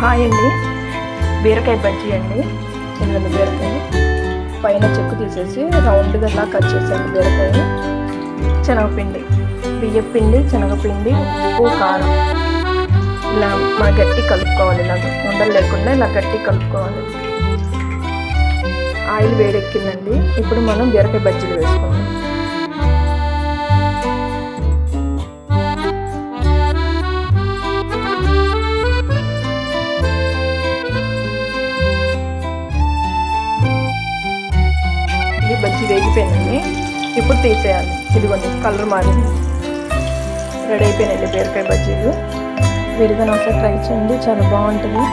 Hi అండి. బీరకాయ బజ్జీ అండి. ఇదిగోండి బీరకాయ. పైన చెక్కు తీసేసి రౌండ్గా ఇలా కట్ చేసాను బీరకాయ. శనగపిండి. బియ్యం పిండి శనగపిండి ఉప్పు కారం. ఇలా మా గట్టి కలుపుకోవాలి ఇలా ఉండలు లేకుండా ఇలా గట్టి కలుపుకోవాలి. ఆయిల్ వేడెక్కిందండి. ఇప్పుడు మనం బీరకాయ బజ్జీలు వేసుకోవాలి. ఇది బజ్జీ వేగిపోయిందండి ఇప్పుడు తీసేయాలి. ఇదిగోండి కలర్ మారింది. రెడీ అయిపోయినాయండి బీరకాయ బజ్జీలు. విరిగా ఒకసారి ట్రై చేయండి చాలా బాగుంటుంది.